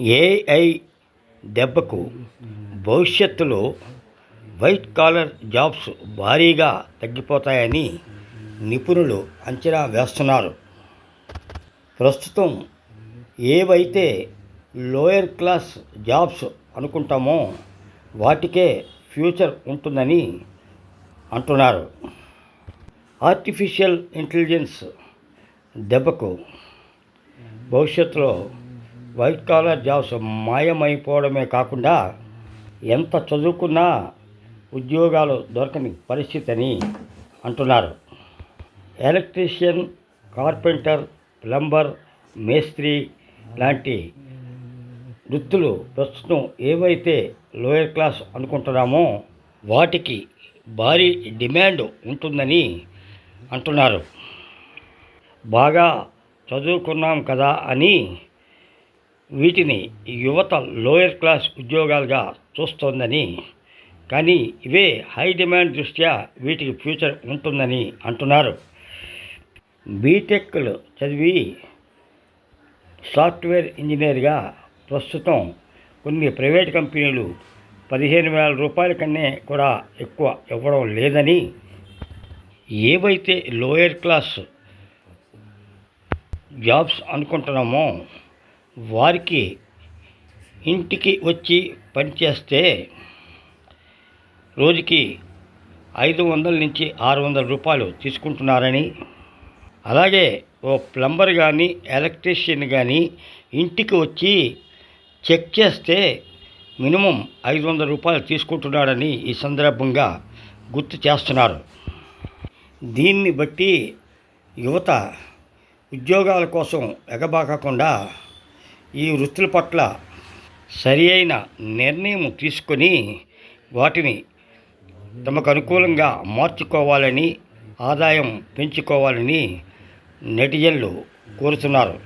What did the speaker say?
AI దెబ్బకు భవిష్యత్తులో white collar jobs భారీగా తగ్గిపోతాయని నిపుణులు అంచనా వేస్తున్నారు. ప్రస్తుతం ఏవైతే లోయర్ క్లాస్ జాబ్స్ అనుకుంటామో వాటికే ఫ్యూచర్ ఉంటుందని అంటున్నారు. ఆర్టిఫిషియల్ ఇంటెలిజెన్స్ దెబ్బకు భవిష్యత్తులో వైట్ కాలర్ జాబ్స్ మాయమైపోవడమే కాకుండా ఎంత చదువుకున్నా ఉద్యోగాలు దొరకని పరిస్థితి అని అంటున్నారు. ఎలక్ట్రీషియన్ కార్పెంటర్ ప్లంబర్ మేస్త్రి లాంటి వృత్తులు ప్రస్తుతం ఏవైతే లోయర్ క్లాస్ అనుకుంటున్నామో వాటికి భారీ డిమాండ్ ఉంటుందని అంటున్నారు. బాగా చదువుకున్నాం కదా అని వీటిని యువత లోయర్ క్లాస్ ఉద్యోగాలుగా చూస్తోందని కానీ ఇవే హై డిమాండ్ దృష్ట్యా వీటికి ఫ్యూచర్ ఉంటుందని అంటున్నారు. బీటెక్లు చదివి సాఫ్ట్వేర్ ఇంజనీర్గా ప్రస్తుతం కొన్ని ప్రైవేట్ కంపెనీలు పదిహేను వేల రూపాయల కన్నా కూడా ఎక్కువ ఇవ్వడం లేదని ఏవైతే లోయర్ క్లాస్ జాబ్స్ అనుకుంటున్నామో వారికి ఇంటికి వచ్చి పనిచేస్తే రోజుకి ఐదు వందల నుంచి ఆరు వందల రూపాయలు తీసుకుంటున్నారని. అలాగే ఓ ప్లంబర్ కానీ ఎలక్ట్రీషియన్ కానీ ఇంటికి వచ్చి చెక్ చేస్తే మినిమం ఐదు వందల రూపాయలు తీసుకుంటున్నాడని ఈ సందర్భంగా గుర్తు చేస్తున్నారు. దీన్ని బట్టి యువత ఉద్యోగాల కోసం ఎగబాకకుండా ఈ వృత్తుల పట్ల సరి అయిన నిర్ణయం తీసుకొని వాటిని తమకు అనుకూలంగా మార్చుకోవాలని ఆదాయం పెంచుకోవాలని నెటిజన్లు కోరుతున్నారు.